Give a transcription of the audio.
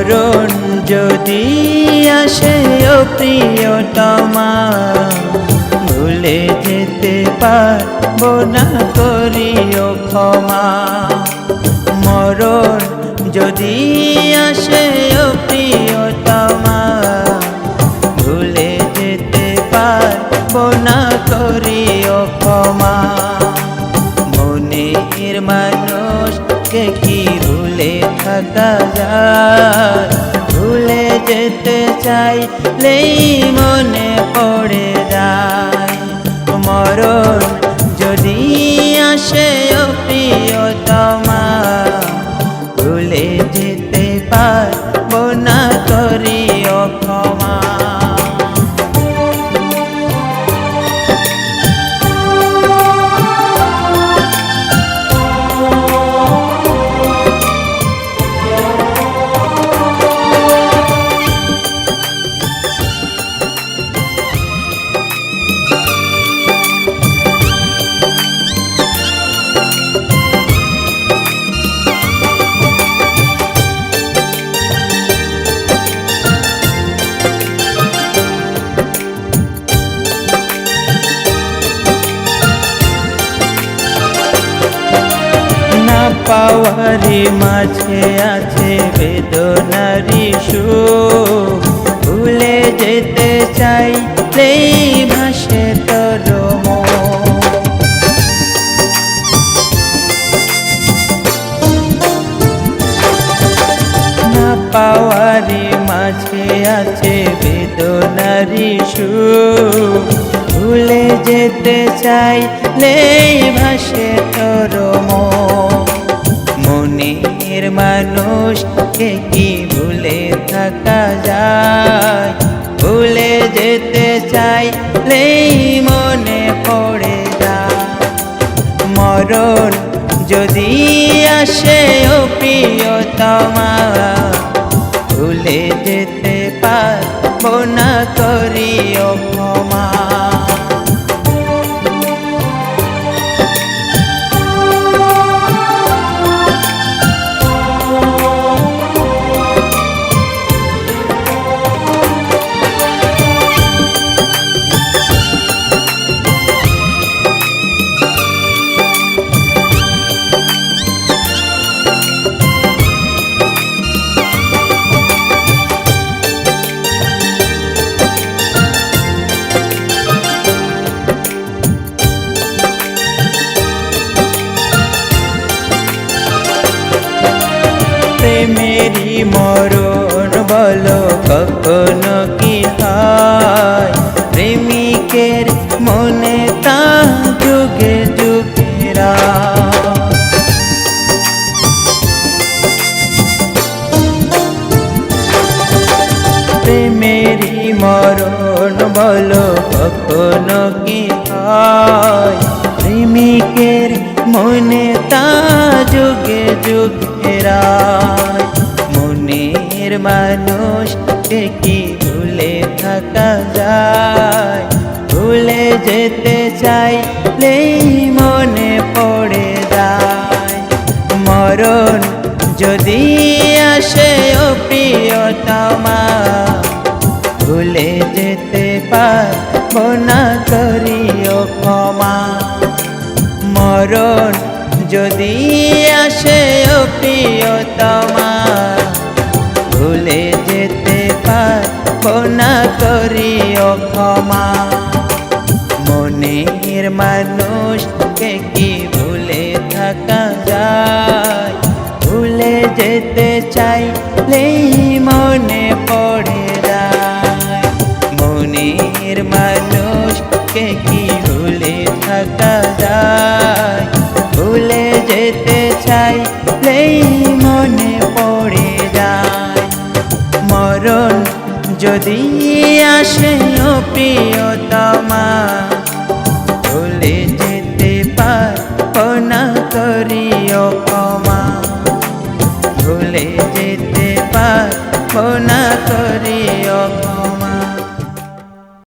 মরণ যদি আসে ও প্রিয়তমা, ভুলে যেতে পারব না করিও ক্ষমা। মরণ যদি আসে ও প্রিয়তমা, ভুলে যেতে পারব না করিও ক্ষমা। মনের মানুষকে কি ভুলে যেতে চাইলেই মনে পড়ে পাওয়ারি মাঝে আছে বেদনারি সুখ ভুলে যেতে চাই ভাসে তোর। না পাওয়ারি মাঝে আছে বেদনারি সুখ ভুলে যেতে চাই নেই ভাসে তোর মন। চাইলে মনে পড়ে যা। মরণ যদি আসে ও প্রিয়তমা, ভুলে যেতে পারব না করিও ক্ষমা প্রেমেরই মরণ বলো কখনো কি হয় প্রেমিকের মনে তা যুগে যুগেরা প্রেমেরই মরণ বলো কখনো কি হয় মনের মানুষকে কি ভুলে থাকা যায়? ভুলে যেতে চাইলেই মনে পড়ে যায়। মরণ যদি আসে ও প্রিয়তমা ভুলে যেতে পারব না করিও ক্ষমা। মরণ যদি আসে ও প্রিয়তমা ভুলে যেতে পারব না, করিও ক্ষমা। মনের মানুষকে কি ভুলে থাকা যায়? ভুলে যেতে চাইলেই মনে পড়ে যায়। মনের মানুষকে কি ভুলে থাকা যায়? ভুলে যেতে চাইলেই মনে পড়ে মরণ যদি আসে প্রিয়তমা।